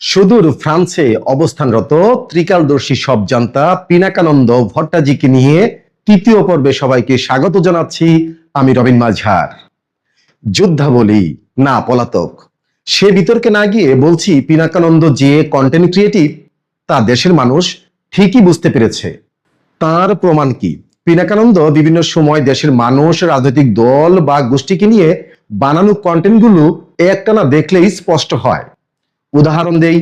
সুদূর ফ্রান্সে অবস্থানরত ত্রিকালদর্শী সব জান্তা পিনাকানন্দ ভট্টাজিকে নিয়ে তৃতীয় পর্বে সবাইকে স্বাগত জানাচ্ছি আমি রবিন মাঝার যুদ্ধাবলী, না পলাতক। সে বিতর্কে না গিয়ে বলছি, পিনাকানন্দ যে কন্টেন্ট ক্রিয়েটিভ তা দেশের মানুষ ঠিকই বুঝতে পেরেছে। তার প্রমাণ কি? পিনাকানন্দ বিভিন্ন সময় দেশের মানুষ, রাজনৈতিক দল বা গোষ্ঠীকে নিয়ে বানানো কন্টেন্টগুলো একটানা দেখলেই স্পষ্ট হয়। উদাহরণ দেই।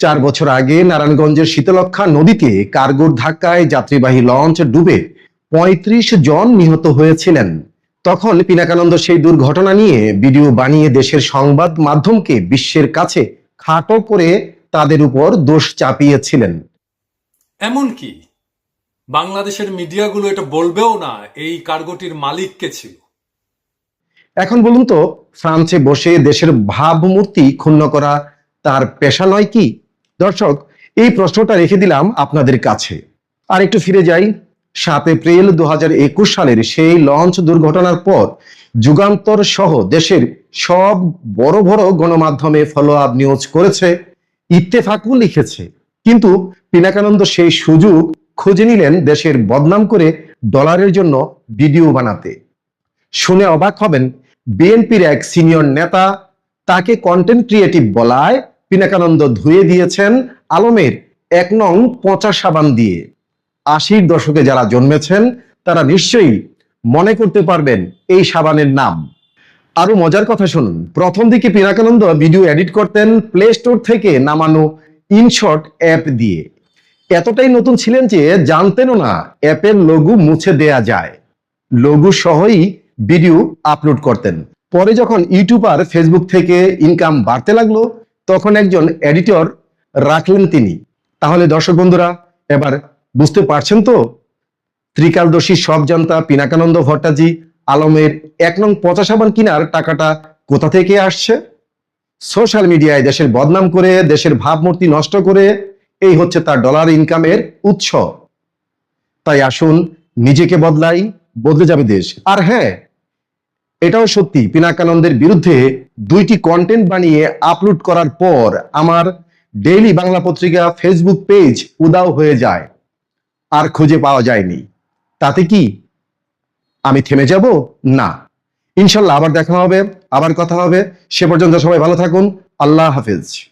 চার বছর আগে নারায়ণগঞ্জের শীতলক্ষা নদীতে কার্গোর ধাক্কায় যাত্রীবাহী লঞ্চ ডুবে পঁয়ত্রিশ জন নিহত হয়েছিলেন। তখন পিনাকানন্দ সেই দুর্ঘটনা নিয়ে ভিডিও বানিয়ে দেশের সংবাদ মাধ্যমকে বিশ্বের কাছে খাটো করে তাদের উপর দোষ চাপিয়েছিলেন। এমন কি বাংলাদেশের মিডিয়াগুলো এটা বলবেও না এই কার্গোটির মালিক কে ছিল? এখন বলুন তো ফ্রান্সে বসে দেশের ভাবমূর্তি ক্ষুণ্ণ করা তার পেশা নয় কি? দর্শক, এই প্রশ্নটা রেখে দিলাম আপনাদের কাছে। আর একটু ফিরে যাই। সাত এপ্রিল দু হাজার একুশ সালের সেই লঞ্চ দুর্ঘটনার পর যুগান্তর সহ দেশের সব বড় বড় গণমাধ্যমে ফলো আপ নিউজ করেছে, ইত্তেফাকও লিখেছে। কিন্তু পিনাকানন্দ সেই সুযোগ খুঁজে নিলেন দেশের বদনাম করে ডলারের জন্য ভিডিও বানাতে। শুনে অবাক হবেন, বিএনপির এক সিনিয়র নেতা তাকে কন্টেন্ট ক্রিয়েটিভ বলায় পিনাকানন্দ ধুয়ে দিয়েছেন আলমের এক নং পচা সাবান দিয়ে। আশির দশকে যারা জন্মেছেন, তারা নিশ্চয়ই মনে করতে পারবেন এই সাবানের নাম। আরও মজার কথা শুনুন। প্রথম দিকে পিনাকানন্দ ভিডিও এডিট করতেন প্লে স্টোর থেকে নামানো ইনশট অ্যাপ দিয়ে। এতটাই নতুন ছিলেন যে জানতেনও না অ্যাপের লঘু মুছে দেয়া যায়। লঘু সহই ভিডিও আপলোড করতেন। পরে যখন ইউটিউব আর ফেসবুক থেকে ইনকাম বাড়তে লাগল তখন একজন এডিটর রাখলেন তিনি। তাহলে দর্শক বন্ধুরা, এবার বুঝতে পারছেন তো? ত্রিকালদোষী সব জানতা পিনাকানন্দ ভট্টাজি, আলমের এক নং পচা সাবান কিনার টাকাটা কোথা থেকে আসছে? সোশ্যাল মিডিয়ায় দেশের বদনাম করে, দেশের ভাবমূর্তি নষ্ট করে, এই হচ্ছে তার ডলার ইনকামের উৎস। তাই আসুন, নিজেকে বদলাই, বদলে যাবে দেশ। আর হ্যাঁ এটাও সত্যি, পিনাকানন্দের বিরুদ্ধে দুইটি কন্টেন্ট বানিয়ে আপলোড করার পর আমার ডেইলি বাংলা পত্রিকা ফেসবুক পেজ উদাও হয়ে যায়, আর খুঁজে পাওয়া যায়নি। তাতে কি? আমি থেমে যাব? না। ইনশাল্লাহ আবার দেখা হবে, আবার কথা হবে। সে পর্যন্ত সবাই ভালো থাকুন। আল্লাহ হাফেজ।